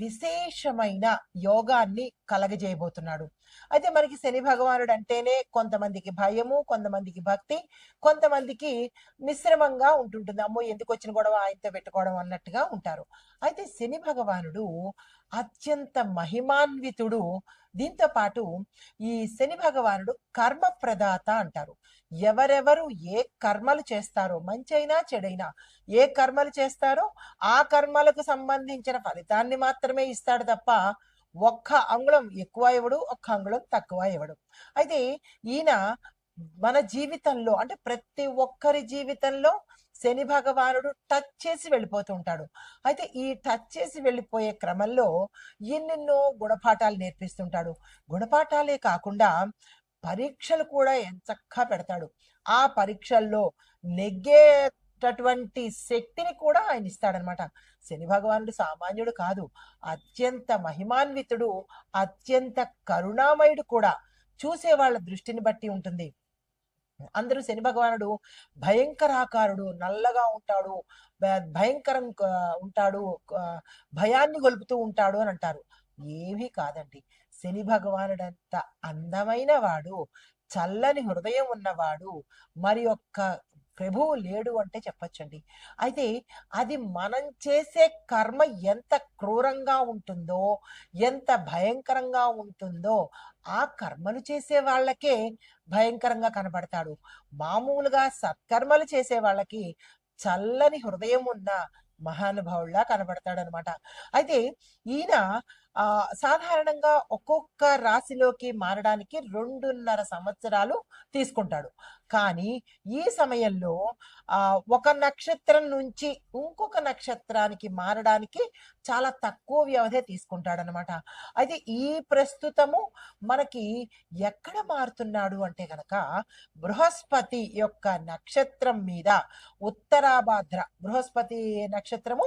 విశేషమైన యోగాన్ని కలగజేయబోతున్నాడు. అయితే మనకి శని భగవానుడు అంటేనే కొంతమందికి భయము కొంతమందికి భక్తి కొంతమందికి మిశ్రమంగా ఉంటుంటుంది. అమ్మో ఎందుకు వచ్చిన గొడవ? ఆయనతో పెట్టుకోవడం అన్నట్టుగా ఉంటారు. అయితే శని భగవానుడు అత్యంత మహిమాన్వితుడు. దీంతో పాటు ఈ శని భగవానుడు కర్మ ప్రదాత అంటారు. ఎవరెవరు ఏ కర్మలు చేస్తారో మంచైనా చెడైనా ఏ కర్మలు చేస్తారో ఆ కర్మలకు సంబంధించిన ఫలితాన్ని మాత్రమే ఇస్తాడు తప్ప ఒక్క అంగుళం ఎక్కువ ఇవ్వడు ఒక్క అంగుళం తక్కువ ఇవ్వడు. అయితే ఈయన మన జీవితంలో అంటే ప్రతి ఒక్కరి జీవితంలో శని భగవానుడు టచ్ చేసి వెళ్ళిపోతూ ఉంటాడు. అయితే ఈ టచ్ చేసి వెళ్ళిపోయే క్రమంలో ఎన్నెన్నో గుణపాఠాలు నేర్పిస్తుంటాడు. గుణపాఠాలే కాకుండా పరీక్షలు కూడా ఎంచక్కా పెడతాడు. ఆ పరీక్షల్లో నెగ్గే అటువంటి శక్తిని కూడా ఆయన ఇస్తాడనమాట. శని భగవానుడు సామాన్యుడు కాదు. అత్యంత మహిమాన్వితుడు అత్యంత కరుణామయుడు కూడా. చూసే వాళ్ళ దృష్టిని బట్టి ఉంటుంది. అందరూ శని భగవానుడు భయంకరాకారుడు నల్లగా ఉంటాడు భ- భయంకరం ఉంటాడు భయాన్ని గొలుపుతూ ఉంటాడు అని అంటారు. ఏమీ కాదండి. శని భగవానుడంత అందమైన వాడు చల్లని హృదయం ఉన్నవాడు మరి ఒక్క ప్రభువు లేడు అంటే చెప్పొచ్చండి. అయితే అది మనం చేసే కర్మ ఎంత క్రూరంగా ఉంటుందో ఎంత భయంకరంగా ఉంటుందో ఆ కర్మలు చేసే వాళ్ళకే భయంకరంగా కనబడతాడు. మామూలుగా సత్కర్మలు చేసే వాళ్ళకి చల్లని హృదయం ఉన్న మహానుభావుల్లా కనబడతాడనమాట. అయితే ఈయన సాధారణంగా ఒక్కొక్క రాశిలోకి మారడానికి రెండున్నర సంవత్సరాలు తీసుకుంటాడు. కానీ ఈ సమయంలో ఆ ఒక నక్షత్రం నుంచి ఇంకొక నక్షత్రానికి మారడానికి చాలా తక్కువ వ్యవధి తీసుకుంటాడు అనమాట అయితే ఈ ప్రస్తుతము మనకి ఎక్కడ మారుతున్నాడు అంటే గనక బృహస్పతి యొక్క నక్షత్రం మీద ఉత్తరాభాద్ర బృహస్పతి నక్షత్రము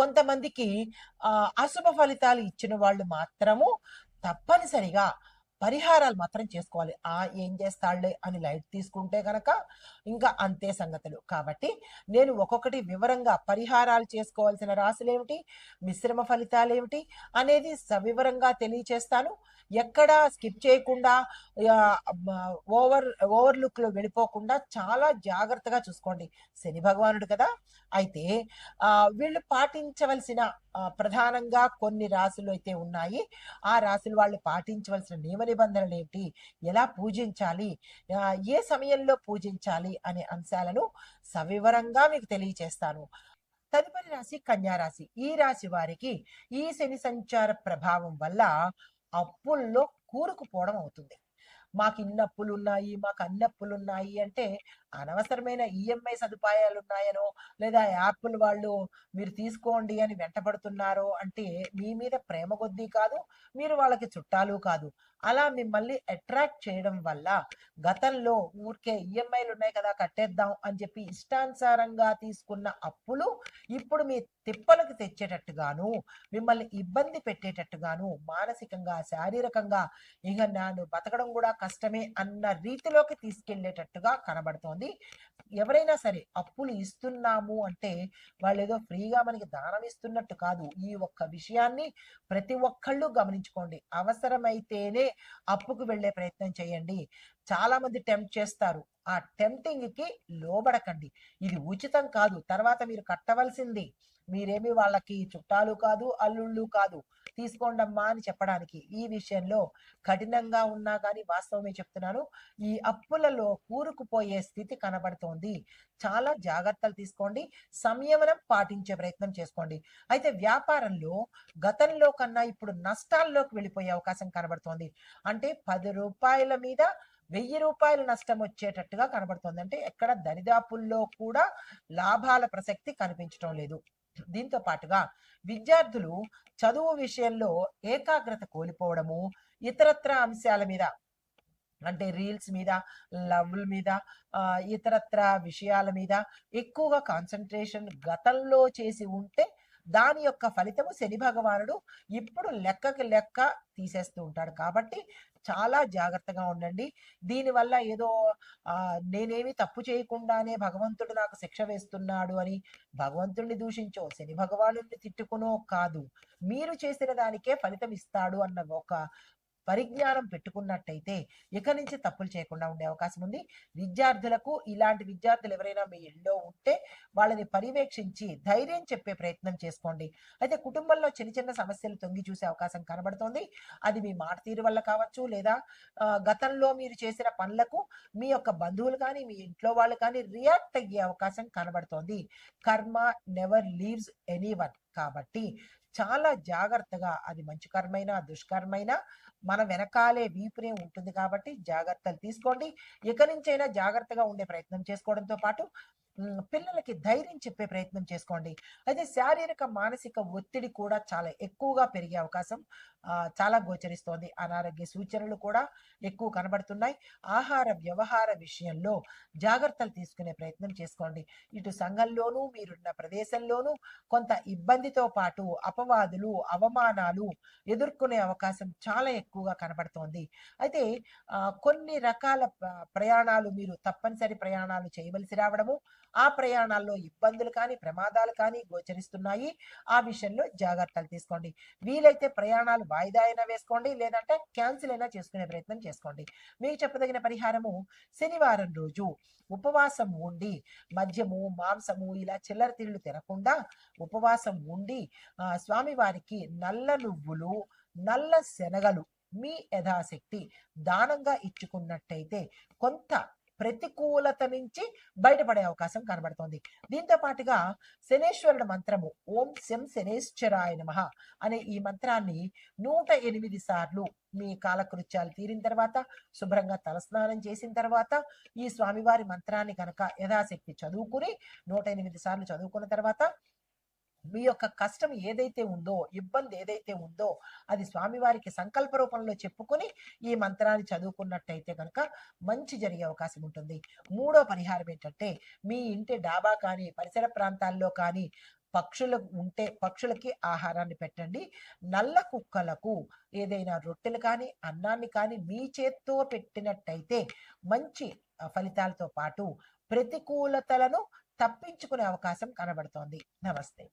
కొంతమందికి ఆ అశుభ ఫలితాలు ఇచ్చిన వాళ్ళు మాత్రము తప్పనిసరిగా పరిహారాలు మాత్రం చేసుకోవాలి. ఆ ఏం చేస్తాడులే అని లైట్ తీసుకుంటే గనక ఇంకా అంతే సంగతులు. కాబట్టి నేను ఒక్కొక్కటి వివరంగా పరిహారాలు చేసుకోవాల్సిన రాశులు ఏమిటి మిశ్రమ ఫలితాలు ఏమిటి అనేది సవివరంగా తెలియచేస్తాను. ఎక్కడా స్కిప్ చేయకుండా ఓవర్ ఓవర్లుక్లో వెళ్ళిపోకుండా చాలా జాగ్రత్తగా చూసుకోండి. శని భగవానుడు కదా. అయితే వీళ్ళు పాటించవలసిన ప్రధానంగా కొన్ని రాశులు అయితే ఉన్నాయి. ఆ రాశులు వాళ్ళు పాటించవలసిన నియమ నిబంధనలు ఏంటి? ఎలా పూజించాలి? ఏ సమయంలో పూజించాలి అనే అంశాలను సవివరంగా మీకు తెలియచేస్తాను. తదుపరి రాశి కన్యా రాశి. ఈ రాశి వారికి ఈ శని సంచార ప్రభావం వల్ల అప్పుల్లో కూరుకుపోవడం అవుతుంది. మాకు ఇన్ని అప్పులు ఉన్నాయి మాకు అన్ని అప్పులు ఉన్నాయి అంటే అనవసరమైన ఈఎంఐ సదుపాయాలు ఉన్నాయనో లేదా యాప్లు వాళ్ళు మీరు తీసుకోండి అని వెంటబడుతున్నారో అంటే మీ మీద ప్రేమ కొద్దీ కాదు మీరు వాళ్ళకి చుట్టాలు కాదు. అలా మిమ్మల్ని అట్రాక్ట్ చేయడం వల్ల గతంలో ఊరికే ఈఎంఐలు ఉన్నాయి కదా కట్టేద్దాం అని చెప్పి ఇష్టానుసారంగా తీసుకున్న అప్పులు ఇప్పుడు మీ తిప్పలకు తెచ్చేటట్టుగాను మిమ్మల్ని ఇబ్బంది పెట్టేటట్టుగాను మానసికంగా శారీరకంగా ఇక నన్ను బతకడం కూడా కష్టమే అన్న రీతిలోకి తీసుకెళ్ళేటట్టుగా కనబడుతోంది. ఎవరైనా సరే అప్పులు ఇస్తున్నాము అంటే వాళ్ళు ఏదో ఫ్రీగా మనకి దానం ఇస్తున్నట్టు కాదు. ఈ ఒక్క విషయాన్ని ప్రతి ఒక్కళ్ళు గమనించుకోండి. అవసరమైతేనే అప్పుకు వెళ్ళే ప్రయత్నం చేయండి. చాలా మంది టెంప్ట్ చేస్తారు. ఆ టెంప్టింగ్కి లోబడకండి. ఇది ఉచితం కాదు. తర్వాత మీరు కట్టవలసింది మీరేమి వాళ్ళకి చుట్టాలు కాదు అల్లుళ్ళు కాదు తీసుకోండమ్మా అని చెప్పడానికి. ఈ విషయంలో కఠినంగా ఉన్నా కానీ వాస్తవమే చెప్తున్నాను. ఈ అప్పులలో కూరుకుపోయే స్థితి కనబడుతోంది. చాలా జాగ్రత్తలు తీసుకోండి. సంయమనం పాటించే ప్రయత్నం చేసుకోండి. అయితే వ్యాపారంలో గతంలో కన్నా ఇప్పుడు నష్టాల్లోకి వెళ్ళిపోయే అవకాశం కనబడుతోంది. అంటే పది రూపాయల మీద వెయ్యి రూపాయలు నష్టం వచ్చేటట్టుగా కనబడుతోంది. అంటే ఎక్కడ దరిదాపుల్లో కూడా లాభాల ప్రసక్తి కనిపించడం లేదు. దీంతో పాటుగా విద్యార్థులు చదువు విషయంలో ఏకాగ్రత కోల్పోవడము ఇతరత్ర అంశాల మీద అంటే రీల్స్ మీద లవ్ల మీద ఇతరత్ర విషయాల మీద ఎక్కువగా కాన్సన్ట్రేషన్ గతంలో చేసి ఉంటే దాని యొక్క ఫలితము శని భగవానుడు ఇప్పుడు లెక్కకి లెక్క తీసేస్తూ ఉంటాడు. కాబట్టి చాలా జాగ్రత్తగా ఉండండి. దీనివల్ల ఏదో ఆ నేనేమి తప్పు చేయకుండానే భగవంతుడు నాకు శిక్ష వేస్తున్నాడు అని భగవంతుడిని దూషించో శని భగవానుడిని తిట్టుకునో కాదు. మీరు చేసిన దానికే ఫలితం ఇస్తాడు అన్న ఒక పరిజ్ఞానం పెట్టుకున్నట్టయితే ఇక నుంచి తప్పులు చేయకుండా ఉండే అవకాశం ఉంది. విద్యార్థులకు ఇలాంటి విద్యార్థులు ఎవరైనా మీ ఇళ్ళలో ఉంటే వాళ్ళని పర్యవేక్షించి ధైర్యం చెప్పే ప్రయత్నం చేసుకోండి. అయితే కుటుంబంలో చిన్న చిన్న సమస్యలు తొంగి చూసే అవకాశం కనబడుతోంది. అది మీ మాట తీరు వల్ల కావచ్చు లేదా గతంలో మీరు చేసిన పనులకు మీ యొక్క బంధువులు కానీ మీ ఇంట్లో వాళ్ళు కానీ రియాక్ట్ అయ్యే అవకాశం కనబడుతోంది. కర్మ నెవర్ లీవ్స్ ఎనీ వన్ కాబట్టి చాలా జాగ్రత్తగా అది మంచి కర్మైనా దుష్కర్మైనా మన వెనకాలే వీపునే ఉంటుంది కాబట్టి జాగ్రత్తలు తీసుకోండి. ఇక నుంచైనా జాగ్రత్తగా ఉండే ప్రయత్నం చేసుకోవడంతో పాటు పిల్లలకి ధైర్యం చెప్పే ప్రయత్నం చేసుకోండి. అయితే శారీరక మానసిక ఒత్తిడి కూడా చాలా ఎక్కువగా పెరిగే అవకాశం చాలా గోచరిస్తోంది. అనారోగ్య సూచనలు కూడా ఎక్కువ కనబడుతున్నాయి. ఆహార వ్యవహార విషయంలో జాగ్రత్తలు తీసుకునే ప్రయత్నం చేసుకోండి. ఇటు సంఘంలోనూ మీరున్న ప్రదేశంలోనూ కొంత ఇబ్బందితో పాటు అపవాదులు అవమానాలు ఎదుర్కొనే అవకాశం చాలా ఎక్కువగా కనబడుతోంది. అయితే కొన్ని రకాల ప్రయాణాలు మీరు తప్పనిసరి ప్రయాణాలు చేయవలసి రావడము ఆ ప్రయాణాల్లో ఇబ్బందులు కానీ ప్రమాదాలు కానీ గోచరిస్తున్నాయి. ఆ విషయంలో జాగ్రత్తలు తీసుకోండి. వీలైతే ప్రయాణాలు వాయిదా అయినా వేసుకోండి లేదంటే క్యాన్సిల్ అయినా చేసుకునే ప్రయత్నం చేసుకోండి. మీకు చెప్పదగిన పరిహారము శనివారం రోజు ఉపవాసం ఉండి మద్యము మాంసము ఇలా చిల్లర తిళ్ళు తినకుండా ఉపవాసం ఉండి స్వామివారికి నల్ల నువ్వులు నల్ల శనగలు మీ యథాశక్తి దానంగా ఇచ్చుకున్నట్టయితే కొంత ప్రతికూలత నుంచి బయటపడే అవకాశం కనబడుతోంది. దీంతో పాటుగా శనేశ్వరుడు మంత్రము ఓం శం శనేశ్వరాయ నమః అనే ఈ మంత్రాన్ని నూట ఎనిమిది సార్లు మీ కాలకృత్యాలు తీరిన తర్వాత శుభ్రంగా తలస్నానం చేసిన తర్వాత ఈ స్వామివారి మంత్రాన్ని కనుక యథాశక్తి చదువుకుని నూట ఎనిమిది సార్లు చదువుకున్న తర్వాత మీ యొక్క కష్టం ఏదైతే ఉందో ఇబ్బంది ఏదైతే ఉందో అది స్వామివారికి సంకల్ప రూపంలో చెప్పుకొని ఈ మంత్రాన్ని చదువుకున్నట్టయితే కనుక మంచి జరిగే అవకాశం ఉంటుంది. మూడో పరిహారం ఏంటంటే మీ ఇంటి డాబా కానీ పరిసర ప్రాంతాల్లో కానీ పక్షులు ఉంటే పక్షులకి ఆహారాన్ని పెట్టండి. నల్ల కుక్కలకు ఏదైనా రొట్టెలు కానీ అన్నాన్ని కానీ మీ చేత్తో పెట్టినట్టయితే మంచి ఫలితాలతో పాటు ప్రతికూలతలను తప్పించుకునే అవకాశం కనబడుతోంది. నమస్తే.